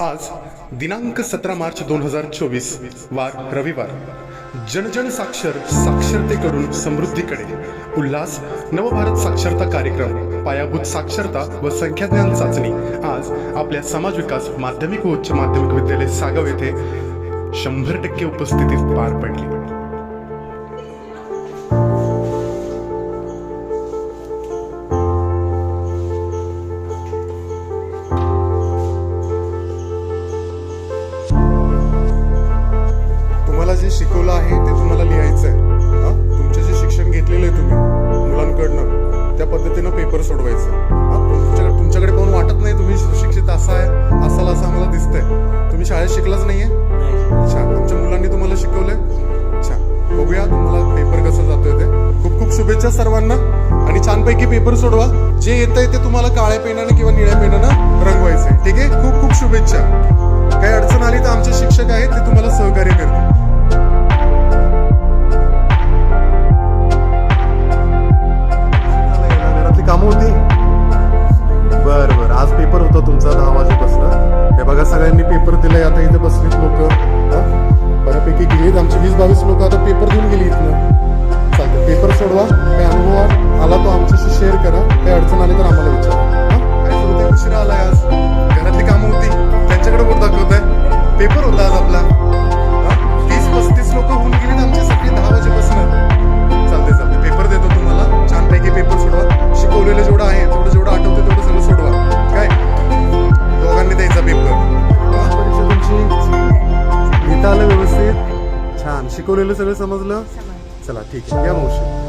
आज दिनांक सतरा मार्च दोन हजार चोवीस वार रविवार. जनजन साक्षर साक्षरतेकडून समृद्धीकडे. उल्हास नवभारत साक्षरता कार्यक्रम पायाभूत साक्षरता व संख्याज्ञान चाचणी. आज आपल्या समाज विकास माध्यमिक व उच्च माध्यमिक विद्यालय सागाव येथे शंभर टक्के उपस्थितीत पार पडली. जे शिकवलं आहे ते तुम्हाला लिहायचं आहे हां? तुमचे जे शिक्षण घेतलेलं आहे तुम्ही मुलांकडनं त्या पद्धतीनं पेपर सोडवायचं. हां? तुमच्याकडे तुमच्याकडे पाहून वाटत नाही तुम्ही शिक्षित असा आहे असाल असं आम्हाला दिसतंय. तुम्ही शाळेत शिकलाच नाहीये? छान. आमच्या मुलांनी तुम्हाला शिकवलंय? छान. बघूया तुम्हाला पेपर कसं जातोय ते. खूप खूप शुभेच्छा सर्वांना आणि छानपैकी पेपर सोडवा. जे येतंय ते तुम्हाला काळ्या पेनानं किंवा निळ्या पेनानं रंगवायचंय. ठीक आहे? खूप खूप शुभेच्छा. काही अडचण आली तर आमचे शिक्षक आहेत ते तुम्हाला सहकार्य करतील. दिलाय. आता इथे बसलीत लोक. बऱ्यापैकी गेलीत आमची वीस बावीस लोक आता पेपर देऊन गेली इथनं. चालतं पेपर सोडवा. शिकवलेलं सगळं समजलं? चला ठीक आहे. या मावशी.